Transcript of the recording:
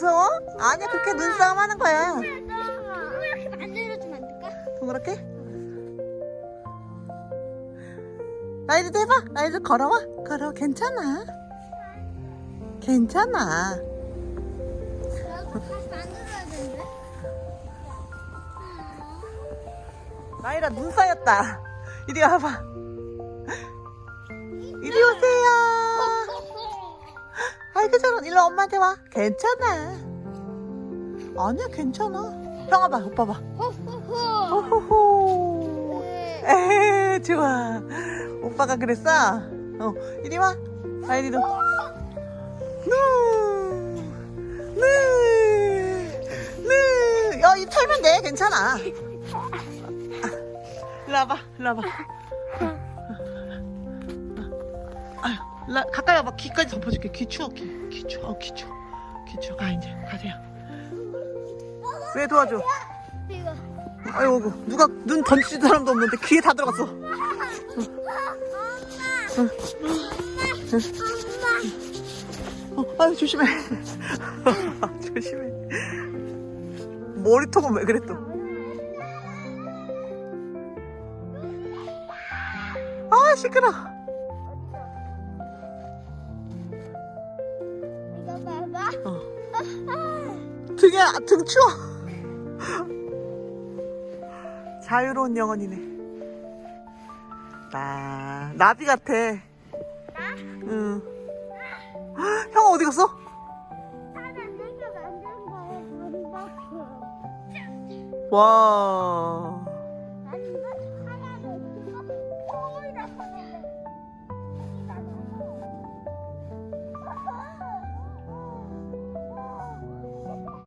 무서워? 아니야 그렇게 눈싸움 하는 거야 동그랗게 만들어주면 안 될까? 동그랗게? 나이도 해봐 나이도 걸어와 걸어 괜찮아 괜찮아. 나이라 눈 쌓였다 이리 와봐 이리 오세요 저런 일로 엄마한테 와. 괜찮아. 아니야 괜찮아. 형아 봐 오빠 봐. 호호호. 호호호 네. 에헤 좋아. 오빠가 그랬어? 어 이리 와. 아이리도 네네네야이 털면 돼. 괜찮아. 아, 일로 와봐 일로 와봐 와, 가까이 와봐. 귀까지 덮어줄게. 귀 추워. 귀, 귀 추워. 어, 귀 추워. 귀 추워. 가 이제. 가세요. 왜 도와줘. 아이고 누가 눈 던지는 사람도 없는데 귀에 다 들어갔어. 어, 아유 조심해. 조심해. 머리통은 왜또 아, 시끄러. 봐봐. 등에 등 추워. 자유로운 영혼이네. 나 나비 같아. 응. 형 어디 갔어? 와.